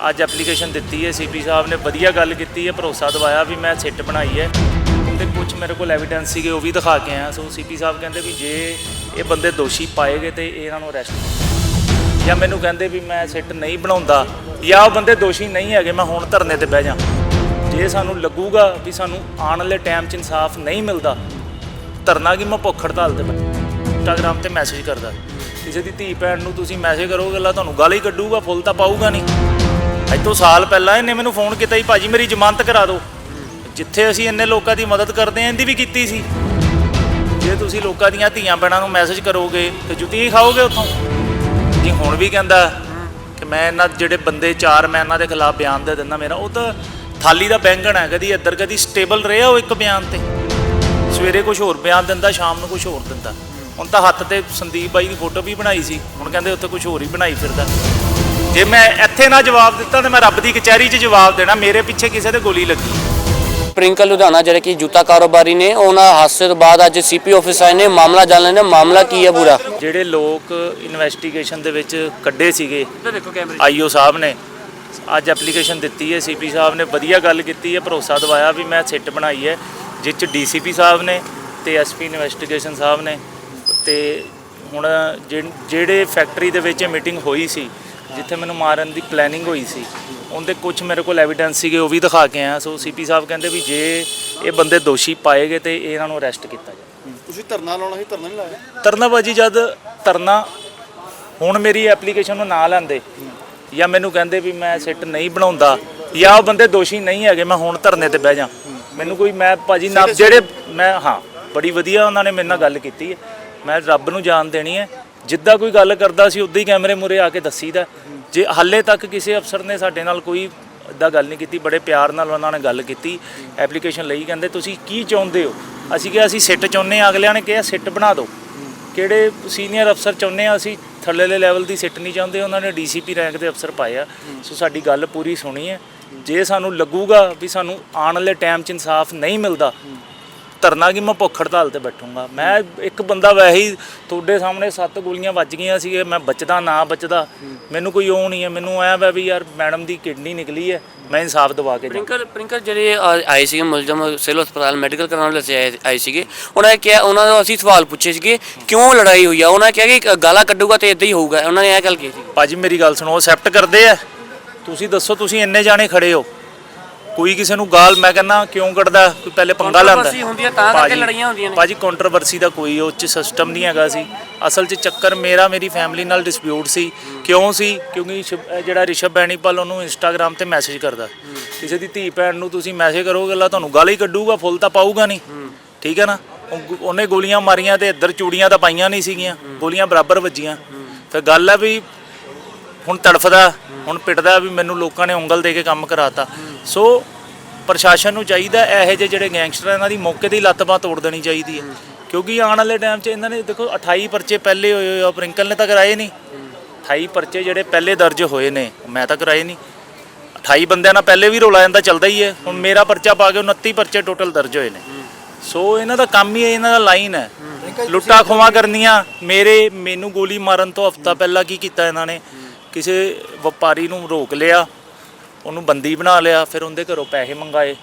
ਅੱਜ ਐਪਲੀਕੇਸ਼ਨ ਦਿੱਤੀ ਹੈ ਸੀਪੀ ਸਾਹਿਬ ਨੇ ਵਧੀਆ ਗੱਲ ਕੀਤੀ ਹੈ, ਭਰੋਸਾ ਦਵਾਇਆ ਵੀ ਮੈਂ ਸਿੱਟ ਬਣਾਈ ਹੈ। ਉਹਦੇ ਕੁਝ ਮੇਰੇ ਕੋਲ ਐਵੀਡੈਂਸ ਸੀਗੇ, ਉਹ ਵੀ ਦਿਖਾ ਕੇ ਆਇਆ। ਸੋ ਸੀਪੀ ਸਾਹਿਬ ਕਹਿੰਦੇ ਵੀ ਜੇ ਇਹ ਬੰਦੇ ਦੋਸ਼ੀ ਪਾਏ ਗਏ ਤੇ ਇਹਨਾਂ ਨੂੰ ਅਰੈਸਟ ਜਾਂ ਮੈਨੂੰ ਕਹਿੰਦੇ ਵੀ ਮੈਂ ਸਿੱਟ ਨਹੀਂ ਬਣਾਉਂਦਾ, ਜਾਂ ਉਹ ਬੰਦੇ ਦੋਸ਼ੀ ਨਹੀਂ ਹੈਗੇ, ਮੈਂ ਹੁਣ ਧਰਨੇ ਤੇ ਬਹਿ ਜਾ ਜੇ ਸਾਨੂੰ ਲੱਗੂਗਾ ਵੀ ਸਾਨੂੰ ਆਉਣ ਵਾਲੇ ਟਾਈਮ 'ਚ ਇਨਸਾਫ ਨਹੀਂ ਮਿਲਦਾ, ਧਰਨਾ ਕੀ ਮੈਂ ਭੁੱਖ ਹੜਤਾਲ ਤੇ ਬੈਠਾ ਇੰਸਟਾਗ੍ਰਾਮ ਤੇ ਮੈਸੇਜ ਕਰਦਾ। ਕਿਸੇ ਦੀ ਧੀ ਭੈਣ ਨੂੰ ਤੁਸੀਂ ਮੈਸੇਜ ਕਰੋਗੇ, ਅਗਲਾ ਤੁਹਾਨੂੰ ਗਾਲ ਹੀ ਕੱਢੂਗਾ, ਫੁੱਲ ਤਾਂ ਪਾਊਗਾ ਨਹੀਂ। ਅੱਜ ਤੋਂ ਸਾਲ ਪਹਿਲਾਂ ਇਹਨੇ ਮੈਨੂੰ ਫੋਨ ਕੀਤਾ ਸੀ ਭਾਜੀ ਮੇਰੀ ਜ਼ਮਾਨਤ ਕਰਾ ਦਿਓ। ਜਿੱਥੇ ਅਸੀਂ ਇੰਨੇ ਲੋਕਾਂ ਦੀ ਮਦਦ ਕਰਦੇ ਆਂ ਇਹਦੀ ਵੀ ਕੀਤੀ ਸੀ। ਜੇ ਤੁਸੀਂ ਲੋਕਾਂ ਦੀਆਂ ਧੀਆਂ ਭੈਣਾਂ ਨੂੰ ਮੈਸੇਜ ਕਰੋਗੇ, ਤੇ ਜੁੱਤੀ ਹੀ ਖਾਓਗੇ ਉੱਥੋਂ? ਜੀ ਹੁਣ ਵੀ ਕਹਿੰਦਾ ਕਿ ਮੈਂ ਇਹਨਾਂ ਜਿਹੜੇ ਬੰਦੇ ਚਾਰ ਮੈਂ ਇਹਨਾਂ ਦੇ ਖਿਲਾਫ ਬਿਆਨ ਦੇ ਦਿੰਦਾ ਮੇਰਾ, ਉਹ ਤਾਂ ਥਾਲੀ ਦਾ ਬੈਂਗਣ ਹੈ, ਕਦੀ ਇੱਧਰ ਕਦੀ ਸਟੇਬਲ ਰਿਹਾ ਉਹ ਇੱਕ ਬਿਆਨ ਤੇ। ਸਵੇਰੇ ਕੁਝ ਹੋਰ ਬਿਆਨ ਦਿੰਦਾ, ਸ਼ਾਮ ਨੂੰ ਕੁਝ ਹੋਰ ਦਿੰਦਾ। ਹੁਣ ਤਾਂ ਹੱਥ ਤੇ ਸੰਦੀਪ ਬਾਈ ਦੀ ਫੋਟੋ ਵੀ ਬਣਾਈ ਸੀ, ਹੁਣ ਕਹਿੰਦੇ ਉੱਥੇ ਕੁਝ ਹੋਰ ਹੀ ਬਣਾਈ ਫਿਰਦਾ। ਜੇ ਮੈਂ ਇੱਥੇ ਨਾ ਜਵਾਬ ਦਿੱਤਾ ਤੇ ਮੈਂ ਰੱਬ ਦੀ ਕਚਹਿਰੀ 'ਚ ਜਵਾਬ ਦੇਣਾ। ਮੇਰੇ ਪਿੱਛੇ ਕਿਸੇ ਦੇ ਗੋਲੀ ਲੱਗੀ। ਪ੍ਰਿੰਕਲ ਲੁਧਿਆਣਾ ਜਿਹੜੇ ਕਿ ਜੁੱਤਾ ਕਾਰੋਬਾਰੀ ਨੇ ਉਹਨਾਂ ਹਾਦਸੇ ਤੋਂ ਬਾਅਦ ਅੱਜ ਸੀਪੀ ਆਫਿਸ ਆਏ ਨੇ। ਮਾਮਲਾ ਜਾਣਨ ਨੇ ਮਾਮਲਾ ਕੀ ਹੈ ਪੂਰਾ? ਜਿਹੜੇ ਲੋਕ ਇਨਵੈਸਟੀਗੇਸ਼ਨ ਦੇ ਵਿੱਚ ਕੱਢੇ ਸੀਗੇ ਦੇਖੋ ਕੈਮਰੇ ਆਈਓ ਸਾਹਿਬ ਨੇ ਅੱਜ ਐਪਲੀਕੇਸ਼ਨ ਦਿੱਤੀ ਹੈ। ਸੀਪੀ ਸਾਹਿਬ ਨੇ ਵਧੀਆ ਗੱਲ ਕੀਤੀ ਹੈ ਭਰੋਸਾ ਦਿਵਾਇਆ ਵੀ ਮੈਂ ਸਿੱਟ ਬਣਾਈ ਹੈ ਜਿਸ ਚ ਡੀਸੀਪੀ ਸਾਹਿਬ ਨੇ ਤੇ ਐਸਪੀ ਇਨਵੈਸਟੀਗੇਸ਼ਨ ਸਾਹਿਬ ਨੇ। ਤੇ ਹੁਣ ਜਿਹ- ਜਿਹੜੇ ਫੈਕਟਰੀ ਦੇ ਵਿੱਚ ਮੀਟਿੰਗ ਹੋਈ ਸੀ ਜਿੱਥੇ ਮੈਨੂੰ ਮਾਰਨ ਦੀ ਪਲੈਨਿੰਗ ਹੋਈ ਸੀ ਉਹਦੇ ਕੁਝ ਮੇਰੇ ਕੋਲ ਐਵੀਡੈਂਸ ਸੀਗੇ ਉਹ ਵੀ ਦਿਖਾ ਕੇ ਆਇਆ। ਸੋ ਸੀਪੀ ਸਾਹਿਬ ਕਹਿੰਦੇ ਵੀ ਜੇ ਇਹ ਬੰਦੇ ਦੋਸ਼ੀ ਪਾਏਗੇ ਤੇ ਇਹਨਾਂ ਨੂੰ ਅਰੈਸਟ ਕੀਤਾ ਜਾਏ। ਤੁਸੀਂ ਧਰਨਾ ਲਾਉਣਾ ਸੀ ਧਰਨਾ ਨਹੀਂ ਲਾਇਆ? ਤਰਨਾਬਾਜੀ ਜਦ ਤਰਨਾ ਹੁਣ ਮੇਰੀ ਐਪਲੀਕੇਸ਼ਨ ਨੂੰ ਨਾ ਲੈਂਦੇ ਜਾਂ ਮੈਨੂੰ ਕਹਿੰਦੇ ਵੀ ਮੈਂ ਸਿੱਟ ਨਹੀਂ ਬਣਾਉਂਦਾ ਜਾਂ ਉਹ ਬੰਦੇ ਦੋਸ਼ੀ ਨਹੀਂ ਹੈਗੇ ਮੈਂ ਹੁਣ ਧਰਨੇ ਤੇ ਬਹਿ ਜਾ ਮੈਨੂੰ ਕੋਈ ਮੈਂ ਭਾਜੀ ਨਾ ਜਿਹੜੇ ਮੈਂ ਹਾਂ ਬੜੀ ਵਧੀਆ ਉਹਨਾਂ ਨੇ ਮੇਰੇ ਨਾਲ ਗੱਲ ਕੀਤੀ ਹੈ। ਮੈਂ ਰੱਬ ਨੂੰ ਜਾਣ ਦੇਣੀ ਹੈ। ਜਿੱਦਾਂ ਕੋਈ ਗੱਲ ਕਰਦਾ ਸੀ, ਉਦਾਂ ਹੀ ਕੈਮਰੇ ਮੂਰੇ ਆ ਕੇ ਦੱਸੀਦਾ। ਜੇ ਹਾਲੇ ਤੱਕ ਕਿਸੇ ਅਫਸਰ ਨੇ ਸਾਡੇ ਨਾਲ ਕੋਈ ਇਦਾਂ ਗੱਲ ਨਹੀਂ ਕੀਤੀ, ਬੜੇ ਪਿਆਰ ਨਾਲ ਉਹਨਾਂ ਨੇ ਗੱਲ ਕੀਤੀ, ਐਪਲੀਕੇਸ਼ਨ ਲਈ, ਕਹਿੰਦੇ, ਤੁਸੀਂ ਕੀ ਚਾਹੁੰਦੇ ਹੋ? ਅਸੀਂ ਕਿਹਾ, ਅਸੀਂ ਸਿੱਟ ਚਾਹੁੰਦੇ ਹਾਂ। ਅਗਲਿਆਂ ਨੇ ਕਿਹਾ, ਸਿੱਟ ਬਣਾ ਦਿਓ। ਕਿਹੜੇ ਸੀਨੀਅਰ ਅਫਸਰ ਚਾਹੁੰਦੇ ਆ, ਅਸੀਂ ਥੱਲੇਲੇ ਲੈਵਲ ਦੀ ਸਿੱਟ ਨਹੀਂ ਚਾਹੁੰਦੇ, ਉਹਨਾਂ ਨੇ ਡੀਸੀਪੀ ਰੈਂਕ ਦੇ ਅਫਸਰ ਪਾਏ ਆ ਸੋ ਸਾਡੀ ਗੱਲ ਪੂਰੀ ਸੁਣੀ ਹੈ। ਜੇ ਸਾਨੂੰ ਲੱਗੂਗਾ ਵੀ ਸਾਨੂੰ ਆਉਣ ਵਾਲੇ ਟਾਈਮ 'ਚ ਇਨਸਾਫ ਨਹੀਂ ਮਿਲਦਾ ਧਰਨਾ ਕੀ ਮੈਂ ਭੁੱਖ ਹੜਤਾਲ ਤੇ ਬੈਠੂੰਗਾ। ਮੈਂ ਇੱਕ ਬੰਦਾ ਵੈਸੇ ਹੀ ਤੁਹਾਡੇ ਸਾਹਮਣੇ ਸੱਤ ਗੋਲੀਆਂ ਵੱਜ ਗਈਆਂ ਸੀਗੇ ਮੈਂ ਬਚਦਾ ਨਾ ਬਚਦਾ ਮੈਨੂੰ ਕੋਈ ਉਹ ਨਹੀਂ ਹੈ। ਮੈਨੂੰ ਐ ਵਾ ਵੀ ਯਾਰ ਮੈਡਮ ਦੀ ਕਿਡਨੀ ਨਿਕਲੀ ਹੈ ਮੈਂ ਇਨਸਾਫ ਦਵਾ ਕੇ ਜਾਵਾਂ ਪ੍ਰਿੰਕਲ ਪ੍ਰਿੰਕਲ ਜਿਹੜੇ ਆਏ ਸੀਗੇ ਮੁਲਜ਼ਮ ਸਿਵਲ ਹਸਪਤਾਲ ਮੈਡੀਕਲ ਕਰਾਉਣ ਲਈ ਆਏ ਸੀਗੇ ਉਹਨਾਂ ਨੇ ਕਿਹਾ ਉਹਨਾਂ ਨੂੰ ਅਸੀਂ ਸਵਾਲ ਪੁੱਛੇ ਸੀਗੇ ਕਿਉਂ ਲੜਾਈ ਹੋਈ ਆ? ਉਹਨਾਂ ਨੇ ਕਿਹਾ ਕਿ ਗਾਲਾਂ ਕੱਢੂਗਾ ਤੇ ਇਦਾਂ ਹੀ ਹੋਊਗਾ। ਉਹਨਾਂ ਨੇ ਇਹ ਗੱਲ ਕਹੀ ਸੀ। ਭਾਜੀ ਮੇਰੀ ਗੱਲ ਸੁਣੋ ਅਸੈਪਟ ਕਰਦੇ ਆ। ਤੁਸੀਂ ਦੱਸੋ ਤੁਸੀਂ ਇੰਨੇ ਜਾਣੇ ਖੜੇ ਹੋ। ਕੋਈ ਕਿਸੇ ਨੂੰ ਗਾਲ ਮੈਂ ਕਹਿੰਦਾ ਕਿਉਂ ਕੱਢਦਾ? ਕੋਈ ਪਹਿਲੇ ਪੰਗਾ ਲੈਂਦਾ Controversy ਹੁੰਦੀ ਹੈ, ਤਾਂ ਕਰਕੇ ਭਾਜੀ- ਲੜਾਈਆਂ ਹੁੰਦੀਆਂ ਨੇ। ਭਾਜੀ ਕੰਟਰੋਵਰਸੀ ਦਾ ਕੋਈ ਉਹ ਚ ਸਿਸਟਮ ਨਹੀਂ ਹੈਗਾ ਸੀ। ਅਸਲ 'ਚ ਚੱਕਰ ਮੇਰਾ ਮੇਰੀ ਫੈਮਿਲੀ ਨਾਲ ਡਿਸਪਿਊਟ ਸੀ। ਕਿਉਂ ਸੀ? ਕਿਉਂਕਿ ਸ਼ਿਵ- ਇਹ ਜਿਹੜਾ ਰਿਸ਼ਵ ਬੈਣੀਪਾਲ ਉਹਨੂੰ ਇੰਸਟਾਗ੍ਰam ਤੇ ਮੈਸੇਜ ਕਰਦਾ। ਕਿਸੇ ਦੀ ਧੀ ਭੈਣ ਨੂੰ ਤੁਸੀਂ ਮੈਸੇਜ ਕਰੋਗੇ ਅਗਲਾ ਤੁਹਾਨੂੰ ਗਾਲ ਹੀ ਕੱਢੂਗਾ ਫੁੱਲ ਤਾਂ ਪਾਊਗਾ ਨਹੀਂ। ਠੀਕ ਹੈ ਨਾ? ਉਹ ਗੁ- ਉਹਨੇ ਗੋਲੀਆਂ ਮਾਰੀਆਂ ਤੇ ਇੱਧਰ ਚੂੜੀਆਂ ਤਾਂ ਪਾਈਆਂ ਨਹੀਂ ਸੀਗੀਆਂ। ਗੋਲੀਆਂ ਬਰਾਬਰ ਵੱਜੀਆਂ। ਫਿਰ ਗੱਲ ਹੈ ਵੀ ਹੁਣ ਤੜਫਦਾ ਹੁਣ ਪਿੱਟਦਾ ਵੀ ਮੈਨੂੰ ਲੋਕਾਂ ਨੇ ਉਂਗਲ ਦੇ ਕੇ ਕੰਮ ਕਰਾਤਾ। ਸੋ ਪ੍ਰਸ਼ਾਸਨ ਨੂੰ ਚਾਹੀਦਾ ਇਹੋ ਜਿਹੇ ਜਿਹੜੇ ਗੈਂਗਸਟਰ ਇਹਨਾਂ ਦੀ ਮੌਕੇ ਹੀ ਲੱਤ ਬਾਂਹ ਤੋੜ ਦੇਣੀ ਚਾਹੀਦੀ ਹੈ। ਕਿਉਂਕਿ ਆਉਣ ਵਾਲੇ ਟਾਈਮ 'ਚ ਇਹਨਾਂ ਨੇ ਦੇਖੋ 28 ਪਰਚੇ ਪਹਿਲੇ ਹੋਏ ਹੋਏ ਆ ਪ੍ਰਿੰਕਲ ਨੇ ਤਾਂ ਕਰਾਏ ਨਹੀਂ। 28 ਪਰਚੇ ਜਿਹੜੇ ਪਹਿਲੇ ਦਰਜ ਹੋਏ ਨੇ ਮੈਂ ਤਾਂ ਕਰਾਏ ਨਹੀਂ। 28 ਬੰਦਿਆਂ ਨਾਲ ਪਹਿਲੇ ਵੀ ਰੋਲਾ ਜਾਂਦਾ ਚੱਲਦਾ ਹੀ ਹੈ। ਹੁਣ ਮੇਰਾ ਪਰਚਾ ਪਾ ਕੇ 29 ਪਰਚੇ ਟੋਟਲ ਦਰਜ ਹੋਏ ਨੇ। ਸੋ ਇਹਨਾਂ ਦਾ ਕੰਮ ਹੀ ਹੈ ਇਹਨਾਂ ਦਾ ਲਾਈਨ ਹੈ। ਲੁੱਟਾ ਖੋਵਾ ਕਰਨੀਆਂ ਮੇਰੇ ਮੈਨੂੰ ਗੋਲੀ ਮਾਰਨ ਤੋਂ ਹਫਤਾ ਪਹਿਲਾਂ ਕੀ ਕੀਤਾ ਇਹਨਾਂ ਨੇ? ਕਿਸੇ ਵਪਾਰੀ ਨੂੰ ਰੋਕ ਲਿਆ ਉਹਨੂੰ ਬੰਦੀ ਬਣਾ ਲਿਆ ਫਿਰ ਉਹਦੇ ਘਰੋਂ ਪੈਸੇ ਮੰਗਾਏ।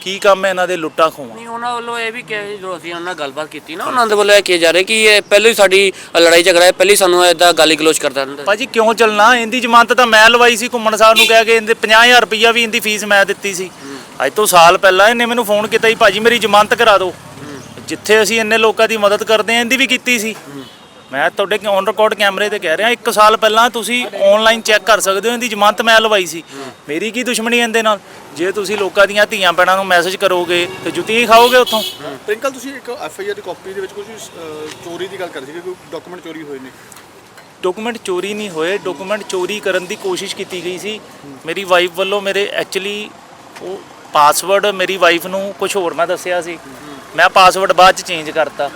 ਕੀ ਕੰਮ ਹੈ ਇਹਨਾਂ ਦੇ ਲੁੱਟਾ ਖੋਵਾ ਨਹੀਂ ਉਹਨਾਂ ਵੱਲੋਂ ਇਹ ਵੀ ਕਿਹਾ ਸੀ ਜਦੋਂ ਅਸੀਂ ਉਹਨਾਂ ਨਾਲ ਗੱਲਬਾਤ ਕੀਤੀ ਨਾ ਉਹਨਾਂ ਦੇ ਵੱਲੋਂ ਇਹ ਕਿਹਾ ਜਾ ਰਿਹਾ ਕਿ ਇਹ ਪਹਿਲਾਂ ਹੀ ਸਾਡੀ ਲੜਾਈ ਝਗੜਾ ਹੈ ਪਹਿਲਾਂ ਹੀ ਸਾਨੂੰ ਇਦਾਂ ਗਾਲੀ ਗਲੋਚ ਕਰਦਾ ਰਹਿੰਦਾ ਭਾਜੀ ਕਿਉਂ ਚੱਲਣਾ? ਇਹਦੀ ਜ਼ਮਾਨਤ ਤਾਂ ਮੈਂ ਲਵਾਈ ਸੀ ਘੁੰਮਣ ਸਾਹਿਬ ਨੂੰ ਕਹਿ ਕੇ ਇਹਦੇ 50000 ਰੁਪਈਆ ਵੀ ਇਹਦੀ ਫੀਸ ਮੈਂ ਦਿੱਤੀ ਸੀ। ਅੱਜ ਤੋਂ ਸਾਲ ਪਹਿਲਾਂ ਇਹਨੇ ਮੈਨੂੰ ਫੋਨ ਕੀਤਾ ਸੀ ਭਾਜੀ ਮੇਰੀ ਜ਼ਮਾਨਤ ਕਰਾ ਦਿਓ। ਜਿੱਥੇ ਅਸੀਂ ਇੰਨੇ ਲੋਕਾਂ ਦੀ ਮਦਦ ਕਰਦੇ ਆਂ ਇਹਦੀ ਵੀ ਕੀਤੀ ਸੀ। ਮੈਂ ਤੁਹਾਡੇ ਔਨ ਰਿਕਾਰਡ ਕੈਮਰੇ ਤੇ ਕਹਿ ਰਿਹਾ ਇੱਕ ਸਾਲ ਪਹਿਲਾਂ ਤੁਸੀਂ ਆਨਲਾਈਨ ਚੈੱਕ ਕਰ ਸਕਦੇ ਹੋ ਇਹਦੀ ਜ਼ਮਾਨਤ ਮੈਂ ਲਵਾਈ ਸੀ। ਮੇਰੀ ਕੀ ਦੁਸ਼ਮਣੀ ਇਹਦੇ ਨਾਲ? ਜੇ ਤੁਸੀਂ ਲੋਕਾਂ ਦੀਆਂ ਧੀਆਂ ਭੈਣਾਂ ਨੂੰ ਮੈਸੇਜ ਕਰੋਗੇ ਤੇ ਜੁੱਤੀਆਂ ਹੀ ਖਾਓਗੇ ਉੱਥੋਂ? ਪ੍ਰਿੰਕਲ ਤੁਸੀਂ ਇੱਕ ਐਫ ਆਈ ਆਰ ਦੀ ਕਾਪੀ ਦੇ ਵਿੱਚ ਕੁਝ ਚੋਰੀ ਦੀ ਗੱਲ ਕਰ ਸੀ ਕਿ ਕੋਈ ਡਾਕੂਮੈਂਟ ਚੋਰੀ ਹੋਏ ਨੇ। ਡਾਕੂਮੈਂਟ ਚੋਰੀ ਨਹੀਂ ਹੋਏ ਡਾਕੂਮੈਂਟ ਚੋਰੀ ਕਰਨ ਦੀ ਕੋਸ਼ਿਸ਼ ਕੀਤੀ ਗਈ ਸੀ। ਮੇਰੀ ਵਾਈਫ ਵੱਲੋਂ ਮੇਰੇ ਐਕਚੁਅਲੀ ਉਹ ਪਾਸਵਰਡ ਮੇਰੀ ਵਾਈਫ ਨੂੰ ਕੁਝ ਹੋਰ ਮੈਂ ਦੱਸਿਆ ਸੀ। ਮੈਂ ਪਾਸਵਰਡ ਬਾਅਦ ਚ ਚੇਂਜ ਕਰਤਾ।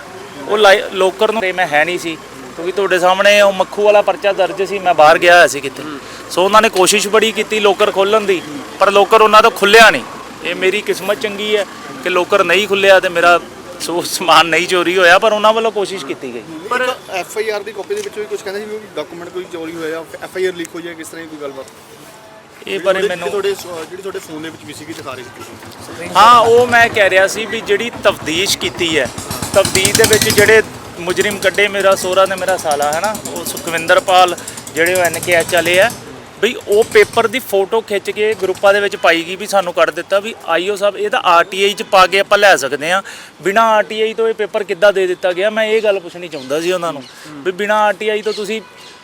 ਉਹ ਲੋਕਰ ਨੂੰ ਮੈਂ ਹੈ ਨਹੀਂ ਸੀ ਕਿਉਂਕਿ ਤੁਹਾਡੇ ਸਾਹਮਣੇ ਉਹ ਮੱਖੂ ਵਾਲਾ ਪਰਚਾ ਦਰਜ ਸੀ ਮੈਂ ਬਾਹਰ ਗਿਆ ਹੋਇਆ ਸੀ ਕਿਤੇ। ਸੋ ਉਹਨਾਂ ਨੇ ਕੋਸ਼ਿਸ਼ ਬੜੀ ਕੀਤੀ ਲੋਕਰ ਖੋਲਣ ਦੀ ਪਰ ਲੋਕਰ ਉਹਨਾਂ ਤੋਂ ਖੁੱਲਿਆ ਨਹੀਂ। ਇਹ ਮੇਰੀ ਕਿਸਮਤ ਚੰਗੀ ਹੈ ਕਿ ਲੋਕਰ ਨਹੀਂ ਖੁੱਲਿਆ ਤੇ ਮੇਰਾ ਸੋ ਸਮਾਨ ਨਹੀਂ ਚੋਰੀ ਹੋਇਆ ਪਰ ਉਹਨਾਂ ਵੱਲੋਂ ਕੋਸ਼ਿਸ਼ ਕੀਤੀ ਗਈ। ਪਰ ਐਫ ਆਈ ਆਰ ਦੀ ਕਾਪੀ ਦੇ ਵਿੱਚ ਵੀ ਕੁਝ ਕਹਿੰਦੇ ਸੀ ਕਿ ਡਾਕੂਮੈਂਟ ਕੋਈ ਚੋਰੀ ਹੋਇਆ ਐਫ ਆਈ ਆਰ ਲੀਕ ਹੋਈ ਕਿਸ ਤਰ੍ਹਾਂ ਦੀ ਕੋਈ ਗੱਲਬਾਤ? ਇਹ ਬਾਰੇ ਜਿਹੜੀ ਮੈਨੂੰ ਤੁਹਾਡੇ ਜਿਹੜੀ ਤੁਹਾਡੇ ਫੋਨ ਦੇ ਵਿੱਚ ਵੀ ਸੀਗੀ ਦਿਖਾ ਰਹੇ ਸੀ ਹਾਂ ਉਹ ਮੈਂ ਕਹਿ ਰਿਹਾ ਸੀ ਵੀ ਜਿਹੜੀ ਤਫਤੀਸ਼ ਕੀਤੀ ਹੈ ਤਫਤੀਸ਼ ਦੇ ਵਿੱਚ ਜਿਹੜੇ ਮੁਜਰਮ ਕੱਢੇ, ਮੇਰਾ ਸੋਹਰਾ ਨੇ ਮੇਰਾ ਸਾਲਾ ਹੈ ਨਾ ਉਹ ਸੁਖਵਿੰਦਰਪਾਲ ਜਿਹੜੇ ਉਹ ਐਨਕੇਐਚ ਵਾਲੇ ਆ ਵੀ ਉਹ ਪੇਪਰ ਦੀ ਫੋਟੋ ਖਿੱਚ ਕੇ ਗਰੁੱਪਾਂ ਦੇ ਵਿੱਚ ਪਾਈ ਗਈ ਵੀ ਸਾਨੂੰ ਕੱਢ ਦਿੱਤਾ ਵੀ ਆਈਓ ਸਾਹਿਬ, ਇਹ ਤਾਂ ਆਰਟੀਆਈ ਚ ਪਾ ਕੇ ਆਪਾਂ ਲੈ ਸਕਦੇ ਆ ਬਿਨਾ ਆਰਟੀਆਈ ਤੋਂ ਇਹ ਪੇਪਰ ਕਿੱਦਾਂ ਦੇ ਦਿੱਤਾ ਗਿਆ? ਮੈਂ ਇਹ ਗੱਲ ਪੁੱਛਣੀ ਚਾਹੁੰਦਾ ਸੀ ਉਹਨਾਂ ਨੂੰ ਵੀ ਬਿਨਾ ਆਰਟੀਆਈ ਤੋਂ ਤੁਸੀਂ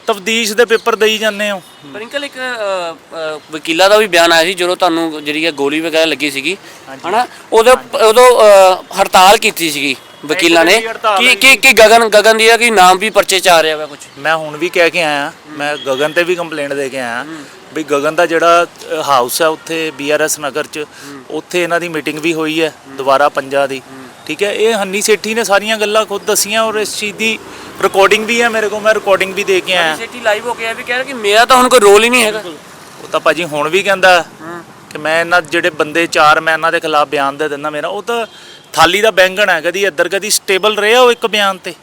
ਤਫਤੀਸ਼ ਦੇ ਪੇਪਰ ਦੇਈ ਜਾਂਦੇ ਹੋ। ਪ੍ਰਿੰਕਲ ਇੱਕ ਅ, ਅ, ਵਕੀਲਾਂ ਦਾ ਵੀ ਬਿਆਨ ਆਇਆ ਸੀ ਜਦੋਂ ਤੁਹਾਨੂੰ ਜਿਹੜੀ ਹੈ ਗੋਲੀ ਵਗੈਰਾ ਲੱਗੀ ਸੀਗੀ ਹਨਾ? ਉਦੋਂ ਉਦੋਂ ਅ, ਹੜਤਾਲ ਕੀਤੀ ਸੀਗੀ ਵਕੀਲਾਂ ਨੇ। ਹੜਤਾਲ ਕਿ ਕਿ ਕਿ ਗਗਨ ਗਗਨ ਦੀ ਦਾ ਕੀ ਨਾਮ ਵੀ ਪਰਚੇ ਚ ਆ ਰਿਹਾ ਵਾ ਕੁਝ ਮੈਂ ਹੁਣ ਵੀ ਕਹਿ ਕੇ ਆਇਆ ਮੈਂ ਗਗਨ ਤੇ ਵੀ ਕੰਪਲੇਂਟ ਦੇ ਕੇ ਆਇਆ ਵੀ ਗਗਨ ਦਾ ਜਿਹੜਾ ਹਾਊਸ ਹੈ ਉੱਥੇ ਬੀਆਰਐਸ ਨਗਰ ਚ ਉੱਥੇ ਇਹਨਾਂ ਦੀ ਮੀਟਿੰਗ ਵੀ ਹੋਈ ਹੈ ਦੁਬਾਰਾ ਪੰਜਾ ਦੀ। ਠੀਕ ਹੈ? ਇਹ ਹੰਨੀ ਸੇਠੀ ਨੇ ਸਾਰੀਆਂ ਗੱਲਾਂ ਖੁਦ ਦਸੀਆਂ ਔਰ ਇਸ ਚੀਜ਼ ਦੀ ਰਿਕਾਰਡਿੰਗ ਵੀ ਹੈ ਮੇਰੇ ਕੋਲ ਮੈਂ ਰਿਕਾਰਡਿੰਗ ਵੀ ਦੇ ਕੇ ਆਇਆ। ਸੇਠੀ ਲਾਈਵ ਹੋ ਕੇ ਆ ਵੀ ਕਹਿ ਰਿਹਾ ਕਿ ਮੇਰਾ ਤਾਂ ਹੁਣ ਕੋਈ ਰੋਲ ਹੀ ਨਹੀਂ ਹੈਗਾ। ਉਹ ਤਾਂ ਭਾਜੀ ਹੁਣ ਵੀ ਕਹਿੰਦਾ ਕਿ ਮੈਂ ਇਹਨਾਂ ਜਿਹੜੇ ਬੰਦੇ ਚਾਰ ਮੈਂ ਇਹਨਾਂ ਦੇ ਖਿਲਾਫ ਬਿਆਨ ਦੇ ਦਿੰਦਾ ਮੇਰਾ। ਉਹ ਤਾਂ ਥਾਲੀ ਦਾ ਬੈਂਗਣ ਹੈ ਕਦੀ ਇੱਧਰ ਕਦੀ ਸਟੇਬਲ ਰਿਹਾ ਉਹ ਇੱਕ ਬਿਆਨ ਤੇ।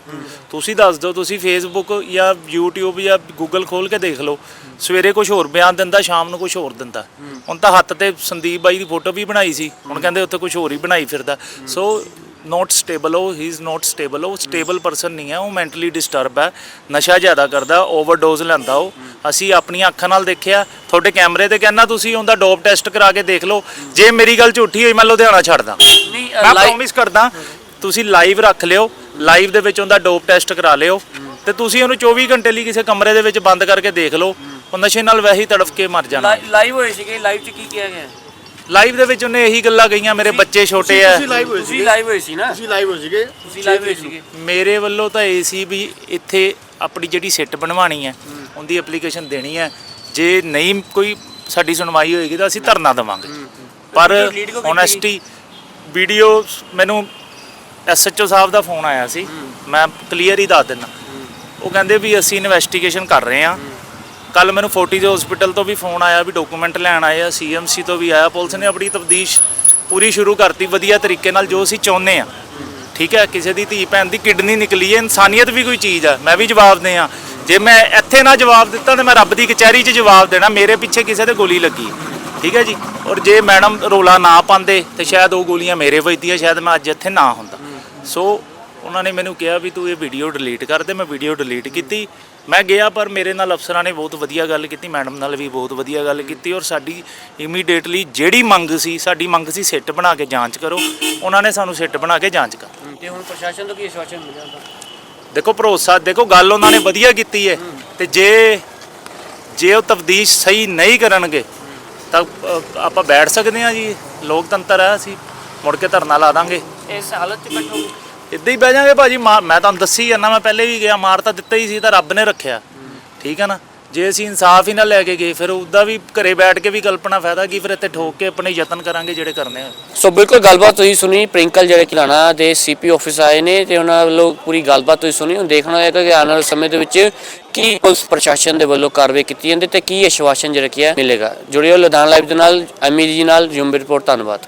ਤੁਸੀਂ ਦੱਸ ਦਿਓ ਤੁਸੀਂ ਫੇਸਬੁੱਕ ਜਾਂ YouTube ਜਾਂ ਗੂਗਲ ਖੋਲ ਕੇ ਦੇਖ ਲਓ। ਸਵੇਰੇ ਕੁਝ ਹੋਰ ਬਿਆਨ ਦਿੰਦਾ ਸ਼ਾਮ ਨੂੰ ਕੁਝ ਹੋਰ ਦਿੰਦਾ। ਹੁਣ ਤਾਂ ਹੱਥ ਤੇ ਸੰਦੀਪ ਬਾਈ ਦੀ ਫੋਟੋ ਵੀ ਬਣਾਈ ਸੀ। ਹੁਣ ਕਹਿੰਦੇ ਉੱਥੇ ਕੁਝ ਹੋਰ ਹੀ ਬਣਾਈ ਫਿਰਦਾ। ਸੋ ਨੋਟ ਸਟੇਬਲ ਉਹ ਹੀ ਇਜ਼ ਨੋਟ ਸਟੇਬਲ ਉਹ ਸਟੇਬਲ ਪਰਸਨ ਨਹੀਂ ਹੈ ਉਹ ਮੈਂਟਲੀ ਡਿਸਟਰਬ ਹੈ ਨਸ਼ਾ ਜ਼ਿਆਦਾ ਕਰਦਾ ਓਵਰਡੋਜ਼ ਲੈਂਦਾ ਉਹ। ਅਸੀਂ ਆਪਣੀਆਂ ਅੱਖਾਂ ਨਾਲ ਦੇਖਿਆ ਤੁਹਾਡੇ ਕੈਮਰੇ ਤੇ ਕਹਿੰਦਾ ਤੁਸੀਂ ਉਹਦਾ ਡੋਪ ਟੈਸਟ ਕਰਾ ਕੇ ਦੇਖ ਲਓ ਜੇ ਮੇਰੀ ਗੱਲ ਝੂਠੀ ਹੋਈ ਮੈਂ ਲੁਧਿਆਣਾ ਛੱਡ ਦਾਂ। ਨਹੀਂ ਮੈਂ ਪ੍ਰੋਮਿਸ ਕਰਦਾ ਤੁਸੀਂ ਲਾਈਵ ਰੱਖ ਲਿਓ ਲਾਈਵ ਦੇ ਵਿੱਚ ਉਹਦਾ ਡੋਪ ਟੈਸਟ ਕਰਾ ਲਿਓ ਤੇ ਤੁਸੀਂ ਉਹਨੂੰ 24 ਘੰਟੇ ਲਈ ਕਿਸੇ ਕਮਰੇ ਦੇ ਵਿੱਚ ਬੰਦ ਕਰਕੇ ਦੇਖ ਲਓ ਉਹ ਨਸ਼ੇ ਨਾਲ ਵੈਸੇ ਹੀ ਤੜਫ ਕੇ ਮਰ ਜਾਣਾ। ਲਾਈਵ ਹੋਏ ਸੀਗੇ ਲਾਈਵ ਚ ਕੀ ਕਿਹਾ ਗਿਆ? ਲਾਈਵ ਦੇ ਵਿੱਚ ਉਹਨੇ ਇਹੀ ਗੱਲਾਂ ਕਹੀਆਂ ਮੇਰੇ ਬੱਚੇ ਛੋਟੇ ਆ। ਤੁਸੀਂ ਲਾਈਵ ਹੋਏ ਤੁਸੀਂ ਸੀਗੇ। ਲਾਈਵ ਹੋਏ ਸੀ ਨਾ। ਤੁਸੀਂ ਲਾਈਵ ਹੋਏ ਸੀਗੇ। ਤੁਸੀਂ ਲਾਈਵ ਹੋਏ ਸੀਗੇ। ਮੇਰੇ ਵੱਲੋਂ ਤਾਂ ਇਹ ਸੀ ਵੀ ਇੱਥੇ ਆਪਣੀ ਜਿਹੜੀ ਸਿੱਟ ਬਣਵਾਣੀ ਹੈ ਉਹਦੀ ਐਪਲੀਕੇਸ਼ਨ ਦੇਣੀ ਹੈ। ਜੇ ਨਹੀਂ ਕੋਈ ਸਾਡੀ ਸੁਣਵਾਈ ਹੋਏਗੀ ਤਾਂ ਅਸੀਂ ਧਰਨਾ ਦੇਵਾਂਗੇ। ਪਰ ਓਨੈਸਟੀ ਵੀਡੀਓ ਮੈਨੂੰ ਐਸਐਚਓ ਸਾਹਿਬ ਦਾ ਫੋਨ ਆਇਆ ਸੀ। ਮੈਂ ਕਲੀਅਰ ਹੀ ਦੱਸ ਦਿੰਦਾ। ਉਹ ਕਹਿੰਦੇ ਵੀ ਅਸੀਂ ਇਨਵੈਸਟੀਗੇਸ਼ਨ ਕਰ ਰਹੇ ਹਾਂ। ਕੱਲ ਮੈਨੂੰ ਫੋਰਟੀਜ਼ ਹਸਪੀਟਲ ਤੋਂ ਵੀ ਫੋਨ ਆਇਆ ਵੀ ਡਾਕੂਮੈਂਟ ਲੈਣ ਆਏ ਆ ਸੀਐਮਸੀ ਤੋਂ ਵੀ ਆਇਆ। ਪੁਲਿਸ ਨੇ ਆਪਣੀ ਤਬਦੀਸ਼ ਪੂਰੀ ਸ਼ੁਰੂ ਕਰਤੀ, ਵਧੀਆ ਤਰੀਕੇ ਨਾਲ ਜੋ ਅਸੀਂ ਚਾਹੁੰਦੇ ਆ। ਠੀਕ ਹੈ, ਕਿਸੇ ਦੀ ਧੀ ਭੈਣ ਦੀ ਕਿਡਨੀ ਨਿਕਲੀ ਹੈ, ਇਨਸਾਨੀਅਤ ਵੀ ਕੋਈ ਚੀਜ਼ ਆ, ਮੈਂ ਵੀ ਜਵਾਬ ਦੇ ਆ ਜੇ ਮੈਂ ਇੱਥੇ ਨਾ ਜਵਾਬ ਦਿੱਤਾ ਤਾਂ ਮੈਂ ਰੱਬ ਦੀ ਕਚਹਿਰੀ 'ਚ ਜਵਾਬ ਦੇਣਾ, ਮੇਰੇ ਪਿੱਛੇ ਕਿਸੇ ਦੇ ਗੋਲੀ ਲੱਗੀ। ਠੀਕ ਹੈ ਜੀ? ਔਰ ਜੇ ਮੈਡਮ ਰੋਲਾ ਨਾ ਪਾਉਂਦੇ, ਤੇ ਸ਼ਾਇਦ ਉਹ ਗੋਲੀਆਂ ਮੇਰੇ ਵੱਜਦੀਆਂ ਸ਼ਾਇਦ ਮੈਂ ਅੱਜ ਇੱਥੇ ਨਾ ਹੁੰਦਾ। ਸੋ, ਉਹਨਾਂ ਨੇ ਮੈਨੂੰ ਕਿਹਾ ਵੀ ਤੂੰ ਇਹ ਵੀਡੀਓ ਡਿਲੀਟ ਕਰ ਦੇ, ਮੈਂ ਵੀਡੀਓ ਡਿਲੀਟ ਕੀਤੀ। ਮੈਂ ਗਿਆ ਪਰ ਮੇਰੇ ਨਾਲ ਅਫਸਰਾਂ ਨੇ ਬਹੁਤ ਵਧੀਆ ਗੱਲ ਕੀਤੀ ਮੈਡਮ ਨਾਲ ਵੀ ਬਹੁਤ ਵਧੀਆ ਗੱਲ ਕੀਤੀ ਔਰ ਸਾਡੀ ਇਮੀਡੀਏਟਲੀ ਜਿਹੜੀ ਮੰਗ ਸੀ ਸਾਡੀ ਮੰਗ ਸੀ ਸਿੱਟ ਬਣਾ ਕੇ ਜਾਂਚ ਕਰੋ। ਉਹਨਾਂ ਨੇ ਸਾਨੂੰ ਸਿੱਟ ਬਣਾ ਕੇ ਜਾਂਚ ਕਰ ਤੇ ਹੁਣ ਪ੍ਰਸ਼ਾਸਨ ਤੋਂ ਕੀ ਆਸ਼ਵਾਸਨ ਮਿਲਿਆ ਹੁੰਦਾ ਦੇਖੋ ਭਰੋਸਾ ਦੇਖੋ ਗੱਲ ਉਹਨਾਂ ਨੇ ਵਧੀਆ ਕੀਤੀ ਹੈ। ਤੇ ਜੇ ਜੇ ਉਹ ਤਬਦੀਸ਼ ਸਹੀ ਨਹੀਂ ਕਰਨਗੇ ਤਾਂ ਅ, ਆਪਾਂ ਬੈਠ ਸਕਦੇ ਹਾਂ ਜੀ। ਲੋਕਤੰਤਰ ਹੈ ਅਸੀਂ ਮੁੜ ਕੇ ਧਰਨਾ ਲਾ ਦਾਂਗੇ। ਇਸ ਹਾਲਤ 'ਚ ਬੈਠੋਗੇ? ਇੱਦਾਂ ਹੀ ਬਹਿ ਜਾਾਂਗੇ ਭਾਜੀ, ਮਾਰ- ਮੈਂ ਤੁਹਾਨੂੰ ਦੱਸੀ ਜਾਂਦਾ, ਮੈਂ ਪਹਿਲੇ ਵੀ ਗਿਆ, ਮਾਰ ਤਾਂ ਦਿੱਤਾ ਹੀ ਸੀ, ਤਾਂ ਰੱਬ ਨੇ ਰੱਖਿਆ। ਠੀਕ ਹੈ ਨਾ? ਜੇ ਅਸੀਂ ਇਨਸਾਫ ਹੀ ਨਾ ਲੈ ਕੇ ਗਏ, ਫਿਰ ਉਹਦਾ ਵੀ ਘਰੇ ਬੈਠ ਕੇ ਵੀ ਕਲਪਨਾ ਫਾਇਦਾ ਕੀ, ਫਿਰ ਇੱਥੇ ਠੋਕ ਕੇ ਆਪਣੇ ਯਤਨ ਕਰਾਂਗੇ ਜਿਹੜੇ ਕਰਨੇ ਆ। ਸੋ ਬਿਲਕੁਲ ਗੱਲਬਾਤ ਤੁਸੀਂ ਸੁਣੀ, ਪ੍ਰਿੰਕਲ ਜਿਹੜੇ ਕਿਲਾਣਾ ਦੇ ਸੀਪੀ ਆਫਿਸ ਆਏ ਨੇ ਤੇ ਉਹਨਾਂ ਵੱਲੋਂ ਪੂਰੀ ਗੱਲਬਾਤ ਤੁਸੀਂ ਸੁਣੀ, ਹੁਣ ਦੇਖਣਾ ਹੋਏਗਾ ਕਿ ਆਉਣ ਵਾਲੇ ਸਮੇਂ ਦੇ ਵਿੱਚ ਕੀ ਪੁਲਿਸ ਪ੍ਰਸ਼ਾਸਨ ਦੇ ਵੱਲੋਂ ਕਾਰਵਾਈ ਕੀਤੀ ਜਾਂਦੀ ਤੇ ਕੀ ਆਸ਼ਵਾਸਨ ਜਿਹੜਾ ਕੀ ਹੈ ਮਿਲੇਗਾ। ਜੁੜਿਓ ਲੁਧਿਆਣਾ ਲਾਈਵ ਦੇ ਨਾਲ, ਐਮੀ ਜੀ ਨਾਲ ਜੁੰਬੀ ਰਿਪੋਰਟ ਧੰਨਵਾਦ।